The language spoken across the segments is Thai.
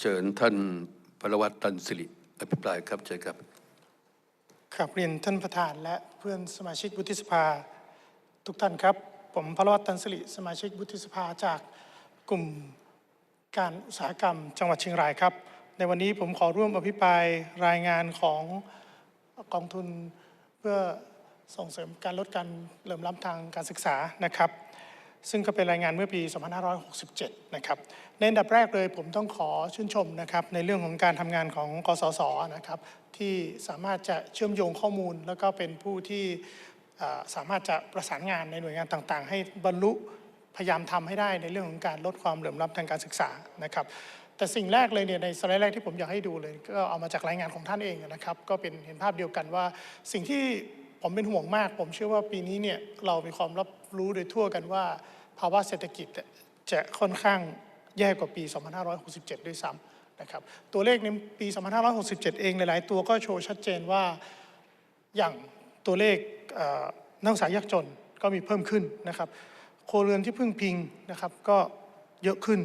เชิญท่านพลวัตตันสิริอภิปรายครับเชิญครับครับเรียนท่านประธานและเพื่อนสมาชิกวุฒิสภา ทุกท่านครับ ผมพลวัตตันสิริสมาชิกวุฒิสภาจากกลุ่มการอุตสาหกรรมจังหวัดเชียงรายครับ ในวันนี้ผมขอร่วมอภิปรายรายงานของกองทุนเพื่อส่งเสริมการลดการเหลื่อมล้ำทางการศึกษานะครับ ซึ่งก็เป็นรายงานเมื่อปี 2567 นะครับ ในอันดับแรกเลยผมต้องขอชื่นชมนะครับในเรื่องของการทำงานของกสศนะครับที่สามารถจะเชื่อมโยงข้อมูล แล้วก็เป็นผู้ที่สามารถจะประสานงานในหน่วยงานต่างๆ ให้บรรลุพยายามทำให้ได้ในเรื่องของการลดความเหลื่อมล้ำทางการศึกษานะครับแต่สิ่งแรกเลยเนี่ยในสไลด์แรกที่ผมอยากให้ดูเลยก็เอามาจากรายงานของท่านเองนะครับ ก็เป็นเห็นภาพเดียวกันว่า สิ่งที่ผมเป็นห่วงมาก ผมเชื่อว่าปีนี้เนี่ยเรามีความรับ รู้โดยทั่วกันว่า ภาวะเศรษฐกิจจะค่อนข้างแย่กว่าปี 2567 ด้วยซ้ำนะครับ ตัวเลขในปี 2567 เองหลาย ๆ ตัวก็โชว์ชัดเจนว่าอย่างตัวเลขนักศึกษายากจนก็มีเพิ่มขึ้นนะครับโครัวเรือนที่พึ่งพิงนะครับก็เยอะขึ้น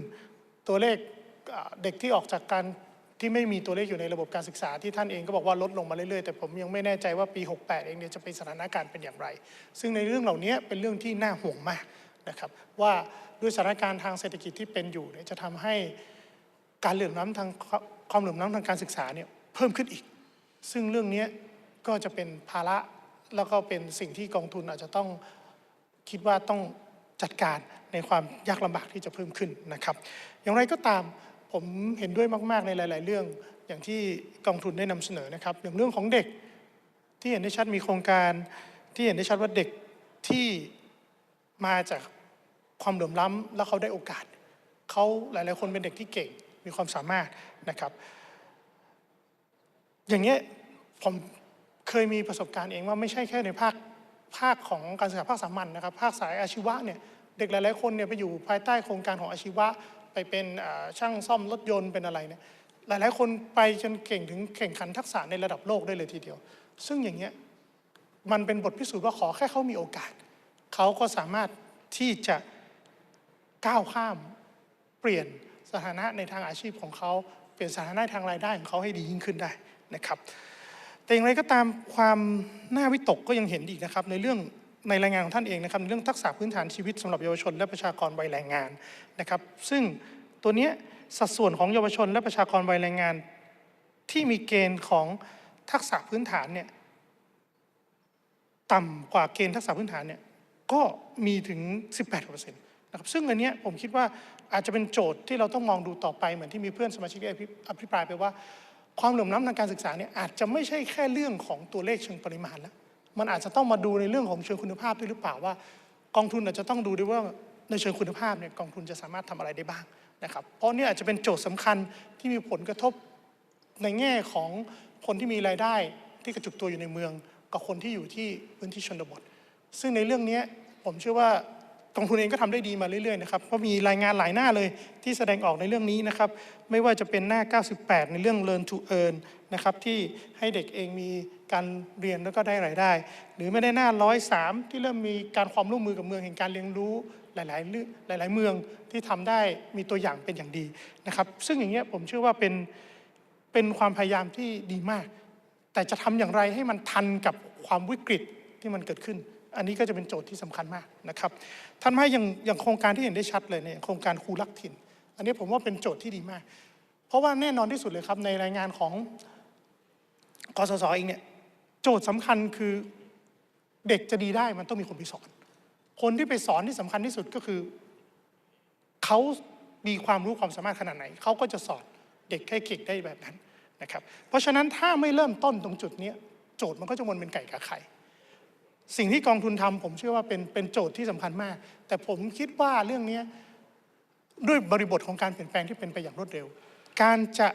ตัวเลขเด็กที่ออกจากการ ที่ไม่มีตัวเลขอยู่ในระบบการศึกษาที่ท่านเองก็บอกว่าลดลงมาเรื่อยๆ แต่ผมยังไม่แน่ใจว่าปี 68 เองเนี่ยจะเป็นสถานการณ์เป็นอย่างไร ซึ่งในเรื่องเหล่านี้เป็นเรื่องที่น่าห่วงมากนะครับว่าด้วยสถานการณ์ทางเศรษฐกิจที่เป็นอยู่เนี่ยจะทำให้การเหลื่อมล้ำทางความเหลื่อมล้ำทางการศึกษาเนี่ยเพิ่มขึ้นอีก ซึ่งเรื่องนี้ก็จะเป็นภาระแล้วก็เป็นสิ่งที่กองทุนอาจจะต้องคิดว่าต้องจัดการในความยากลำบากที่จะเพิ่มขึ้นนะครับ อย่างไรก็ตาม ผมเห็นด้วยมาก ๆ ในหลาย ๆ เรื่อง อย่างที่กองทุนได้นำเสนอนะครับอย่างเรื่องของเด็กที่เห็นได้ชัดมีโครงการ ที่เห็นได้ชัดว่าเด็กที่มาจากความเหลื่อมล้ำแล้วเขาได้โอกาสเขาหลาย ๆ คนเป็นเด็กที่เก่งมีความสามารถนะครับ อย่างเงี้ยผมเคยมีประสบการณ์เองว่าไม่ใช่แค่ในภาคภาคของการศึกษาภาคสามัญนะครับ ภาคสายอาชีวะเนี่ยเด็กหลาย ๆ คนเนี่ยไปอยู่ภายใต้โครงการของอาชีวะ ไปเป็นช่างซ่อมรถยนต์เป็นอะไรเนี่ยหลาย ๆ คนไปจนเก่งถึงแข่งขันทักษะในระดับโลกได้เลยทีเดียว ซึ่งอย่างเงี้ยมันเป็นบทพิสูจน์ว่าขอแค่เขามีโอกาส เขาก็สามารถที่จะก้าวข้ามเปลี่ยนสถานะในทางอาชีพของเขา เปลี่ยนสถานะทางรายได้ของเขาให้ดียิ่งขึ้นได้นะครับ แต่อย่างไรก็ตามความน่าวิตกก็ยังเห็นอีกนะครับในเรื่อง ในรายงานของท่านเองนะครับเรื่องทักษะพื้นฐานชีวิตสำหรับเยาวชนและประชากรวัยแรงงานนะครับ ซึ่งตัวนี้สัดส่วนของเยาวชนและประชากรวัยแรงงาน ที่มีเกณฑ์ของทักษะพื้นฐานเนี่ยต่ำกว่าเกณฑ์ทักษะพื้นฐานเนี่ยก็มีถึง 18%นะครับซึ่งอันนี้ผมคิดว่าอาจจะเป็นโจทย์ที่เราต้องมองดูต่อไปเหมือนที่มีเพื่อนสมาชิกได้อภิปรายไปว่า ความเหลื่อมล้ำทางการศึกษาเนี่ยอาจจะไม่ใช่แค่เรื่องของตัวเลขเชิงปริมาณแล้ว มันอาจจะต้องมาดูในเรื่องของเชิงคุณภาพด้วยหรือเปล่าว่า กองทุนอาจจะต้องดูด้วยว่าในเชิงคุณภาพเนี่ยกองทุนจะสามารถทำอะไรได้บ้างนะครับ เพราะนี่อาจจะเป็นโจทย์สำคัญที่มีผลกระทบในแง่ของคนที่มีรายได้ที่กระจุกตัวอยู่ในเมือง กับคนที่อยู่ที่พื้นที่ชนบท ซึ่งในเรื่องนี้ผมเชื่อว่ากองทุนเองก็ทำได้ดีมาเรื่อยๆนะครับเพราะมีรายงานหลายหน้าเลยที่แสดงออกในเรื่องนี้นะครับ ไม่ว่าจะเป็นหน้า 98 ในเรื่อง learn to earn นะครับที่ให้เด็กเองมี การเรียนแล้วก็ได้รายได้ หรือไม่ได้หน้า103ที่เริ่มมีการความร่วมมือกับเมืองแห่งการเรียนรู้หลายๆเรื่องหลาย ๆ เมืองที่ทำได้มีตัวอย่างเป็นอย่างดีนะครับซึ่งอย่างเงี้ยผมเชื่อว่าเป็นเป็นความพยายามที่ดีมาก แต่จะทำอย่างไรให้มันทันกับความวิกฤตที่มันเกิดขึ้น อันนี้ก็จะเป็นโจทย์ที่สำคัญมากนะครับท่านให้อย่างอย่างโครงการที่เห็นได้ชัดเลยเนี่ยโครงการครูรักถิ่น อันนี้ผมว่าเป็นโจทย์ที่ดีมาก เพราะว่าแน่นอนที่สุดเลยครับในรายงานของกสศเองเนี่ย โจทย์สำคัญคือเด็กจะดีได้มันต้องมีคนไปสอน คนที่ไปสอนที่สำคัญที่สุดก็คือ เขามีความรู้ความสามารถขนาดไหน เขาก็จะสอนเด็กให้เก่งได้แบบนั้นนะครับ เพราะฉะนั้นถ้าไม่เริ่มต้นตรงจุดนี้โจทย์มันก็จะวนเป็นไก่กับไข่สิ่งที่กองทุนทำผมเชื่อว่าเป็นเป็นโจทย์ที่สำคัญมาก แต่ผมคิดว่าเรื่องนี้ด้วยบริบทของการเปลี่ยนแปลงที่เป็นไปอย่างรวดเร็ว การจะ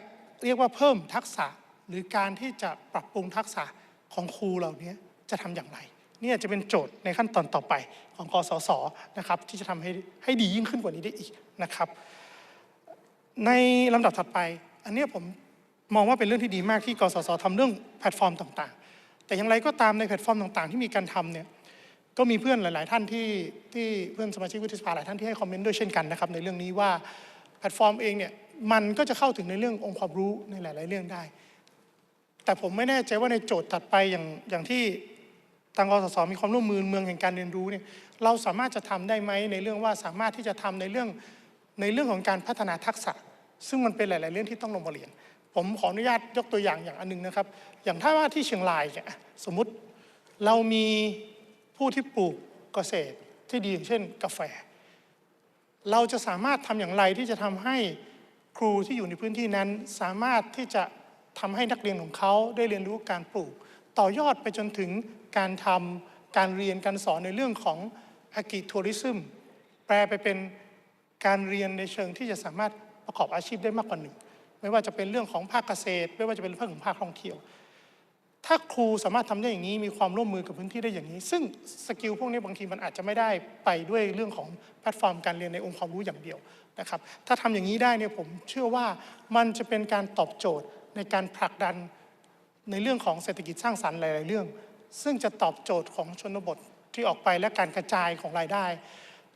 เรียกว่าเพิ่มทักษะหรือการที่จะปรับปรุงทักษะ ของครูเหล่านี้จะทำอย่างไรเนี่ยจะเป็นโจทย์ในขั้นตอนต่อไปของกสศนะครับที่จะทำให้ให้ดียิ่งขึ้นกว่านี้ได้อีกนะครับ ในลำดับถัดไป อันนี้ผมมองว่าเป็นเรื่องที่ดีมากที่กสศทำเรื่องแพลตฟอร์มต่างๆ แต่อย่างไรก็ตามในแพลตฟอร์มต่างๆ ที่มีการทำเนี่ยก็มีเพื่อนหลาย ๆ ท่านที่ที่เพื่อนสมาชิกวุฒิสภาหลายท่านที่ให้คอมเมนต์ด้วยเช่นกันนะครับในเรื่องนี้ว่าแพลตฟอร์มเองเนี่ยมันก็จะเข้าถึงในเรื่ององค์ความรู้ในหลาย ๆ เรื่องได้ แต่ผมไม่แน่ใจว่าในโจทย์ถัดไปอย่างอย่างที่ทางกสศมีความร่วมมือเมืองแห่งการเรียนรู้เนี่ยเราสามารถจะทำได้ไหมในเรื่องว่าสามารถที่จะทำในเรื่องในเรื่องของการพัฒนาทักษะ ซึ่งมันเป็นหลาย ๆ เรื่องที่ต้องลงมาเรียน ผมขออนุญาตยกตัวอย่างอย่างอันหนึงนะครับ อย่างถ้าว่าที่เชียงรายเนี่ยสมมติเรามีผู้ที่ปลูกเกษตรที่ดีอย่างเช่น กาแฟ เราจะสามารถทำอย่างไรที่จะทำให้ครูที่อยู่ในพื้นที่นั้นสามารถที่จะ ทำให้นักเรียนของเขาได้เรียนรู้การปลูก ต่อยอดไปจนถึงการทำการเรียนการสอนในเรื่องของอากิทัวริซึมแปลไปเป็นการเรียนในเชิงที่จะสามารถประกอบอาชีพได้มากกว่าหนึ่ง ไม่ว่าจะเป็นเรื่องของภาคเกษตร ไม่ว่าจะเป็นเรื่องของภาคท่องเที่ยว ถ้าครูสามารถทำได้อย่างนี้ มีความร่วมมือกับพื้นที่ได้อย่างนี้ ซึ่งสกิลพวกนี้บางทีมันอาจจะไม่ได้ไปด้วยเรื่องของแพลตฟอร์มการเรียนในองค์ความรู้อย่างเดียวนะครับ ถ้าทำอย่างนี้ได้เนี่ยผมเชื่อว่ามันจะเป็นการตอบโจทย์ ในการผลักดันในเรื่องของเศรษฐกิจสร้างสรรค์หลาย ๆ เรื่อง ซึ่งจะตอบโจทย์ของชนบทที่ออกไปและการกระจายของรายได้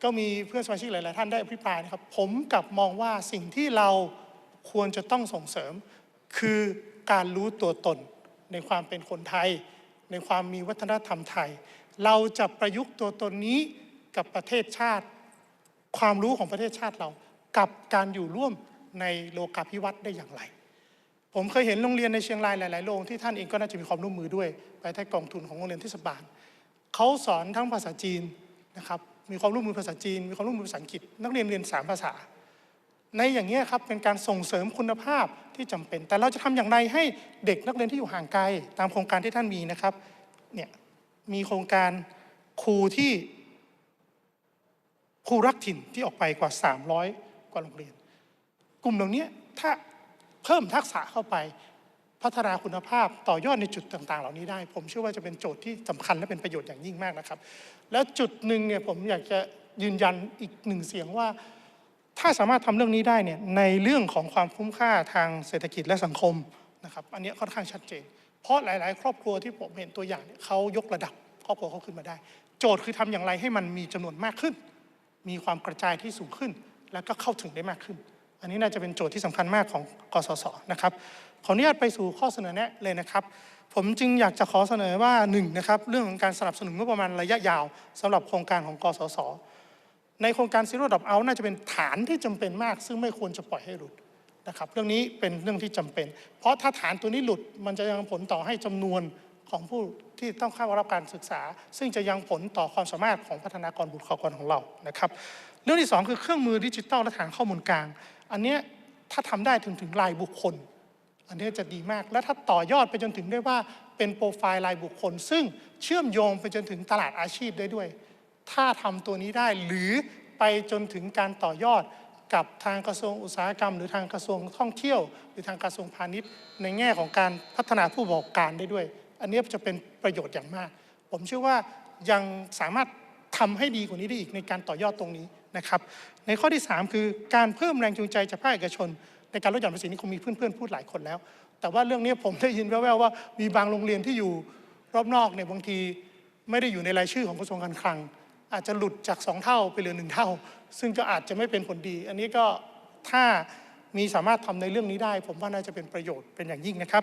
ก็มีเพื่อนสมาชิกหลาย ๆ ท่านได้อภิปรายนะครับ ผมกลับมองว่าสิ่งที่เราควรจะต้องส่งเสริม คือการรู้ตัวตนในความเป็นคนไทย ในความมีวัฒนธรรมไทย เราจะประยุกต์ตัวตนนี้กับประเทศชาติ ความรู้ของประเทศชาติเรา กับการอยู่ร่วมในโลกาภิวัตน์ได้อย่างไร ผมเคยเห็นโรงเรียนในเชียงรายหลาย ๆ โรงที่ท่านเองก็น่าจะมีความร่วมมือด้วยภายใต้กองทุนของโรงเรียนเทศบาลเขาสอนทั้งภาษาจีนนะครับมีความร่วมมือภาษาจีน มีความร่วมมือภาษาอังกฤษ นักเรียนเรียนสามภาษา ในอย่างนี้ยครับเป็นการส่งเสริมคุณภาพที่จำเป็น แต่เราจะทำอย่างไรให้เด็กนักเรียนที่อยู่ห่างไกล ตามโครงการที่ท่านมีนะครับเนี่ยมีโครงการครูที่ครูรักถิ่นที่ออกไปกว่า 300 กว่าโรงเรียน กลุ่มเหล่านี้ถ้า เพิ่มทักษะเข้าไป พัฒนาคุณภาพต่อยอดในจุดต่าง ๆ เหล่านี้ได้ ผมเชื่อว่าจะเป็นโจทย์ที่สำคัญและเป็นประโยชน์อย่างยิ่งมากนะครับ แล้วจุดหนึ่งเนี่ยผมอยากจะยืนยันอีกหนึ่งเสียงว่า ถ้าสามารถทำเรื่องนี้ได้เนี่ยในเรื่องของความคุ้มค่าทางเศรษฐกิจและสังคมนะครับอันนี้ค่อนข้างชัดเจน เพราะหลาย ๆ ครอบครัวที่ผมเห็นตัวอย่างเนี่ยเขายกระดับครอบครัวเขาขึ้นมาได้ โจทย์คือทำอย่างไรให้มันมีจำนวนมากขึ้น มีความกระจายที่สูงขึ้น แล้วก็เข้าถึงได้มากขึ้น อันนี้น่าจะเป็นโจทย์ที่สำคัญมากของกสศนะครับขออนุญาตไปสู่ข้อเสนอแนะเลยนะครับ ผมจึงอยากจะขอเสนอว่าหนึ่งนะครับเรื่องของการสนับสนุนงบประมาณระยะยาวสำหรับโครงการของกสศในโครงการ Zero Drop Out น่าจะเป็นฐานที่จำเป็นมาก ซึ่งไม่ควรจะปล่อยให้หลุดนะครับเรื่องนี้เป็นเรื่องที่จำเป็น เพราะถ้าฐานตัวนี้หลุดมันจะยังผลต่อให้จำนวนของผู้ที่ต้องเข้ารับการศึกษา ซึ่งจะยังผลต่อความสามารถของพัฒนากรบุตรกรของเรานะครับ เรื่องที่สองคือเครื่องมือดิจิทัลและฐานข้อมูลกลาง อันเนี้ยถ้าทำได้ถึงถึงรายบุคคล อันนี้จะดีมาก และถ้าต่อยอดไปจนถึงได้ว่าเป็นโปรไฟล์รายบุคคล ซึ่งเชื่อมโยงไปจนถึงตลาดอาชีพได้ด้วย ถ้าทำตัวนี้ได้หรือไปจนถึงการต่อยอดกับทางกระทรวงอุตสาหกรรม หรือทางกระทรวงท่องเที่ยว หรือทางกระทรวงพาณิชย์ ในแง่ของการพัฒนาผู้ประกอบการได้ด้วย อันนี้จะเป็นประโยชน์อย่างมาก ผมเชื่อว่ายังสามารถทำให้ดีกว่านี้ได้อีกในการต่อยอดตรงนี้ นะครับ ในข้อที่ 3 คือการเพิ่มแรงจูงใจจากภาคเอกชน ในการลดหย่อนภาษีนี่คงมีเพื่อนๆพูดหลายคนแล้ว แต่ว่าเรื่องนี้ผมได้ยินแว่วๆว่ามีบางโรงเรียนที่อยู่รอบนอกเนี่ยบางทีไม่ได้อยู่ในรายชื่อของกระทรวงการคลัง อาจจะหลุดจาก 2 เท่าไปเหลือหนึ่งเท่า ซึ่งก็อาจจะไม่เป็นผลดี อันนี้ก็ถ้ามีสามารถทำในเรื่องนี้ได้ ผมว่าน่าจะเป็นประโยชน์เป็นอย่างยิ่งนะครับ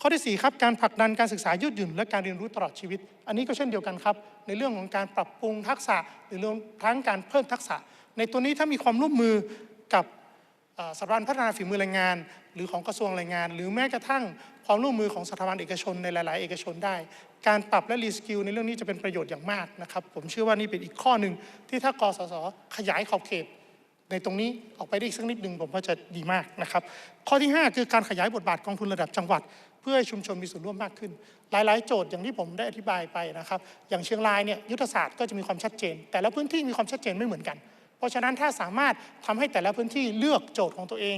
ข้อที่ 4 ครับ การผลักดันการศึกษายืดหยุ่น และการเรียนรู้ตลอดชีวิต อันนี้ก็เช่นเดียวกันครับ ในเรื่องของการปรับปรุงทักษะ หรือเรื่องทั้งการเพิ่มทักษะ ในตัวนี้ถ้ามีความร่วมมือกับสถาบันพัฒนาฝีมือแรงงาน หรือของกระทรวงแรงงาน หรือแม้กระทั่งความร่วมมือของสถาบันเอกชนในหลาย ๆ เอกชนได้ การปรับและรีสกิลในเรื่องนี้จะเป็นประโยชน์อย่างมากนะครับ ผมเชื่อว่านี่เป็นอีกข้อหนึ่งที่ถ้ากสศขยายขอบเขต ในตรงนี้ออกไปได้อีกสักนิดหนึ่งผมว่าจะดีมากนะครับ ข้อที่ 5 คือการขยายบทบาทกองทุนระดับจังหวัด เพื่อให้ชุมชนมีส่วนร่วมมากขึ้น หลาย ๆ โจทย์อย่างที่ผมได้อธิบายไปนะครับ อย่างเชียงรายเนี่ยยุทธศาสตร์ก็จะมีความชัดเจน แต่ละพื้นที่มีความชัดเจนไม่เหมือนกัน เพราะฉะนั้นถ้าสามารถทำให้แต่ละพื้นที่เลือกโจทย์ของตัวเอง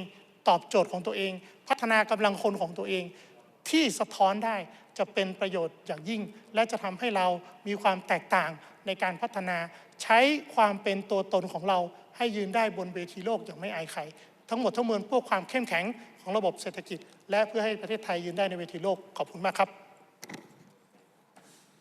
ตอบโจทย์ของตัวเอง พัฒนากำลังคนของตัวเอง ที่สะท้อนได้จะเป็นประโยชน์อย่างยิ่ง และจะทำให้เรามีความแตกต่างในการพัฒนา ใช้ความเป็นตัวตนของเรา ให้ยืนได้บนเวทีโลกอย่างไม่อายใคร ทั้งหมดทั้งมวลพวกความเข้มแข็งของระบบเศรษฐกิจ และเพื่อให้ประเทศไทยยืนได้ในเวทีโลกขอบคุณมากครับ